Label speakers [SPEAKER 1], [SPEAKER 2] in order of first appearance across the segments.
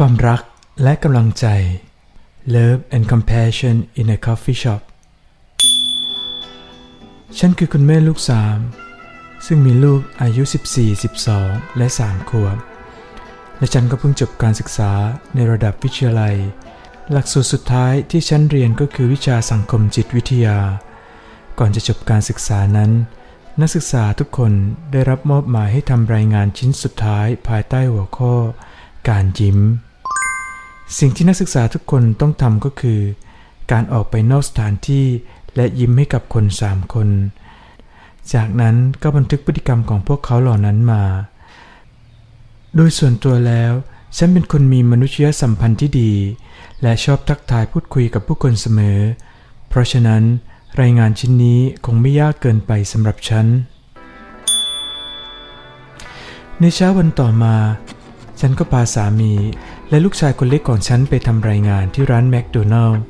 [SPEAKER 1] ความรักและกำลังใจ Love and Compassion in a Coffee Shop ฉันคือคุณแม่ลูกสามซึ่งมีลูกอายุ 14 12 และ 3 ขวบ และฉันก็เพิ่งจบการศึกษาในระดับวิทยาลัย หลักสูตรสุดท้ายที่ฉันเรียนก็คือวิชาสังคมจิตวิทยา ก่อนจะจบการศึกษานั้น นักศึกษาทุกคนได้รับมอบหมายให้ทำรายงานชิ้นสุดท้ายภายใต้หัวข้อ การยิ้ม สิ่งที่นักศึกษาทุกคนต้องทำก็คือ การออกไปนอกสถานที่และยิ้มให้กับคนสามคน จากนั้นก็บันทึกพฤติกรรมของพวกเขาเหล่านั้นมา โดยส่วนตัวแล้ว ฉันเป็นคนมีมนุษยสัมพันธ์ที่ดี และชอบทักทายพูดคุยกับผู้คนเสมอ เพราะฉะนั้น รายงานชิ้นนี้คงไม่ยากเกินไปสำหรับฉัน ในเช้าวันต่อมา ฉันก็พาสามี และลูกชายคนเล็กของฉันไปทำรายงานที่ร้านแมคโดนัลล์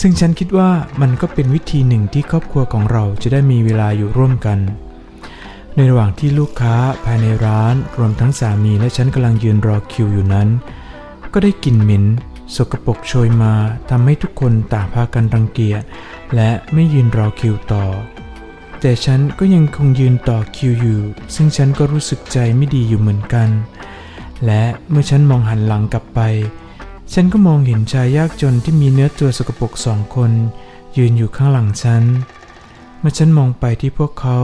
[SPEAKER 1] ซึ่งฉันคิดว่ามันก็เป็นวิธีหนึ่งที่ครอบครัวของเราจะได้มีเวลาอยู่ร่วมกัน ในระหว่างที่ลูกค้าภายในร้านรวมทั้งสามีและฉันกำลังยืนรอคิวอยู่นั้น ก็ได้กลิ่นเหม็นสกปรกโชยมาทำให้ทุกคนต่างพากันรังเกียจและไม่ยืนรอคิวต่อ แต่ฉันก็ยังคงยืนต่อคิวอยู่ ซึ่งฉันก็รู้สึกใจไม่ดีอยู่เหมือนกัน และเมื่อฉันมองหันหลังกลับไป ฉันก็มองเห็นชายยากจนที่มีเนื้อตัวสกปรกสองคน ยืนอยู่ข้างหลังฉัน เมื่อฉันมองไปที่พวกเขา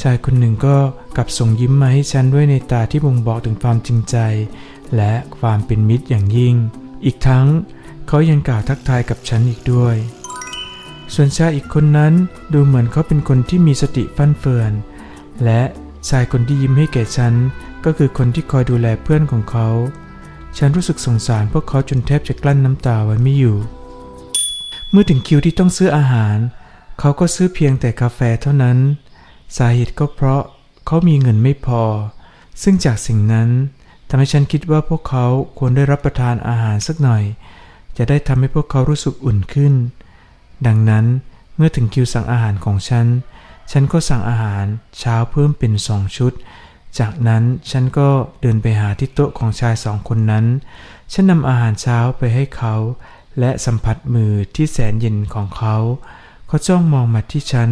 [SPEAKER 1] ชายคนหนึ่งก็กลับส่งยิ้มมาให้ฉันด้วยในตาที่บ่งบอกถึงความจริงใจ และความเป็นมิตรอย่างยิ่ง อีกทั้งเขายังกล่าวทักทายกับฉันอีกด้วย ส่วนชายอีกคนนั้นดูเหมือนเขาเป็นคนที่มีสติฟั่นเฟือน และชายคนที่ยิ้มให้แก่ฉัน ก็คือคนที่คอยดูแลเพื่อนของเขา ฉันรู้สึกสงสารพวกเขาจนแทบจะกลั้นน้ำตาไว้ไม่อยู่ เมื่อถึงคิวที่ต้องซื้ออาหาร เขาก็ซื้อเพียงแต่กาแฟเท่านั้น สาเหตุก็เพราะเขามีเงินไม่พอ ซึ่งจากสิ่งนั้นทำให้ฉันคิดว่าพวกเขาควรได้รับประทานอาหารสักหน่อย จะได้ทำให้พวกเขารู้สึกอุ่นขึ้น ดังนั้นเมื่อถึงคิวสั่งอาหารของฉัน ฉันก็สั่งอาหารเช้าเพิ่มเป็นสองชุด จากนั้นฉันก็เดินไปหาที่โต๊ะของชายสองคนนั้น ฉันนำอาหารเช้าไปให้เขา และสัมผัสมือที่แสนเย็นของเขา เขาจ้องมองมาที่ฉัน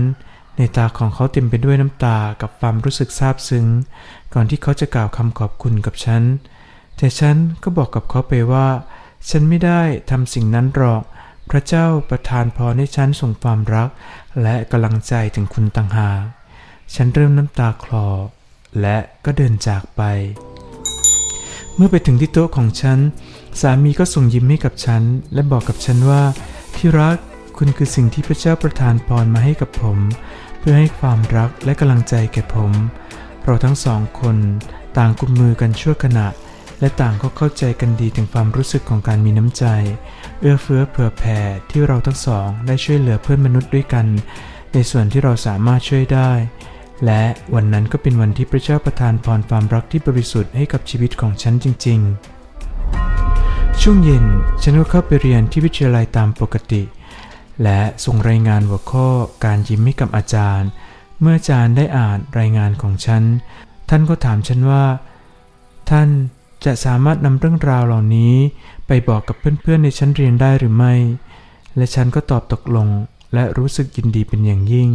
[SPEAKER 1] ในตาของเขาเต็มไปด้วยน้ำตากับความรู้สึกซาบซึ้ง ก่อนที่เขาจะกล่าวคำขอบคุณกับฉัน แต่ฉันก็บอกกับเขาไปว่า ฉันไม่ได้ทำสิ่งนั้นหรอก พระเจ้าประทานพรให้ฉันส่งความรัก และกำลังใจถึงคุณต่างหาก ฉันเริ่มน้ำตาคลอ และก็เดินจากไป เมื่อไปถึงที่โต๊ะของฉัน สามีก็ส่งยิ้มให้กับฉัน และบอกกับฉันว่า ที่รักคุณคือสิ่งที่พระเจ้าประทานพรมาให้กับผม เพื่อให้ความรักและกำลังใจแก่ผม เราทั้งสองคนต่างกุมมือกันชั่วขณะ และต่างก็เข้าใจกันดีถึงความรู้สึกของการมีน้ำใจ เอื้อเฟื้อเผื่อแผ่ที่เราทั้งสองได้ช่วยเหลือเพื่อนมนุษย์ด้วยกัน ในส่วนที่เราสามารถช่วยได้ และวันนั้นก็เป็นวันที่พระเจ้าประทานพรความรักที่บริสุทธิ์ให้กับชีวิตของฉันจริง ๆ ช่วงเย็นฉันก็เข้าไปเรียนที่วิทยาลัยตามปกติ และส่งรายงานหัวข้อการยิ้มให้กับอาจารย์ เมื่ออาจารย์ได้อ่านรายงานของฉัน ท่านก็ถามฉันว่า ท่านจะสามารถนำเรื่องราวเหล่านี้ ไปบอกกับเพื่อนๆในชั้นเรียนได้หรือไม่ และฉันก็ตอบตกลงและรู้สึกยินดีเป็นอย่างยิ่ง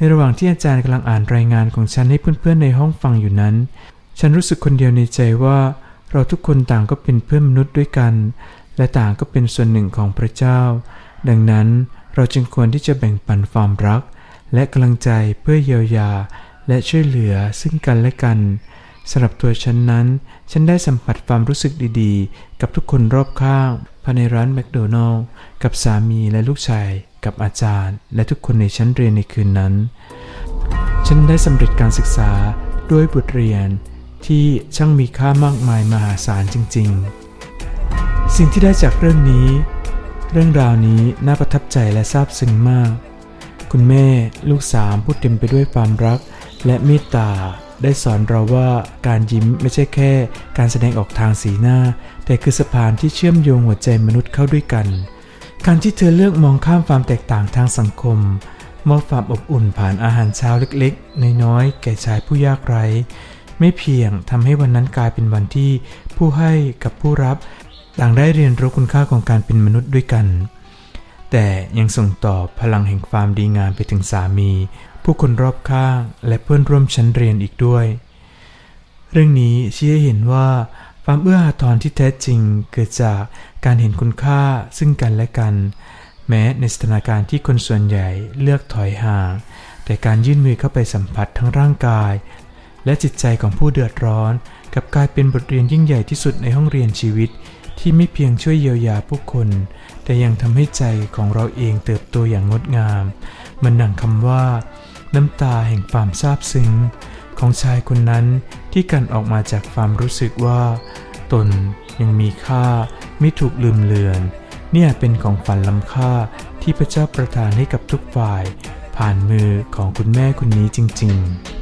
[SPEAKER 1] ในระหว่างที่อาจารย์กำลังอ่านรายงานของฉันให้เพื่อนๆในห้องฟังอยู่นั้น ฉันรู้สึกคนเดียวในใจว่า เราทุกคนต่างก็เป็นเพื่อนมนุษย์ด้วยกัน และต่างก็เป็นส่วนหนึ่งของพระเจ้า ดังนั้นเราจึงควรที่จะแบ่งปันความรัก และกำลังใจเพื่อเยียวยา และช่วยเหลือซึ่งกันและกัน สำหรับตัวฉันนั้น ฉันได้สัมผัสความรู้สึกดีๆ กับทุกคนรอบข้างภายในร้านแมคโดนัลล์กับสามีและลูกชาย กับอาจารย์ และทุกคนในชั้นเรียนในคืนนั้น ฉันได้สำเร็จการศึกษาด้วยบทเรียนที่ช่างมีค่ามากมายมหาศาลจริง ๆ สิ่งที่ได้จากเรื่องนี้ เรื่องราวนี้น่าประทับใจและซาบซึ้งมาก คุณแม่ลูกสามพูดเต็มไปด้วยความรักและเมตตา ได้สอนเราว่าการยิ้มไม่ใช่แค่ การแสดงออกทางสีหน้า แต่คือสะพานที่เชื่อมโยงหัวใจมนุษย์เข้าด้วยกัน การที่เธอเลือกมองข้ามความแตกต่างทางสังคมมอบความอบอุ่นผ่านอาหารเช้าเล็กๆ น้อยๆ แก่ชายผู้ยากไร้ ไม่เพียงทำให้วันนั้นกลายเป็นวันที่ผู้ให้กับผู้รับ ต่างได้เรียนรู้คุณค่าของการเป็นมนุษย์ด้วยกัน แต่ยังส่งต่อพลังแห่งความดีงามไปถึงสามี ผู้คนรอบข้างและเพื่อนร่วมชั้นเรียนอีกด้วย เรื่องนี้ชี้ให้เห็นว่าความเอื้ออาทรที่แท้จริงเกิดจากการเห็นคุณค่าซึ่งกันและกัน แม้ในสถานการณ์ที่คนส่วนใหญ่เลือกถอยห่าง แต่การยื่นมือเข้าไปสัมผัสทั้งร่างกาย และจิตใจของผู้เดือดร้อนกลับกลายเป็นบทเรียนยิ่งใหญ่ที่สุดในห้องเรียนชีวิต ที่ไม่เพียงช่วยเยียวยาผู้คน แต่ยังทำให้ใจของเราเองเติบโตอย่างงดงาม มันหนังคำว่า น้ำตาแห่งความซาบซึ้ง ของชายคนนั้นที่กันออกมาจากความรู้สึกว่า ตนยังมีค่าไม่ถูกลืมเลือน เนี่ยเป็นของฝันล้ำค่าที่พระเจ้าประทานให้กับทุกฝ่าย ผ่านมือของคุณแม่คนนี้จริง ๆ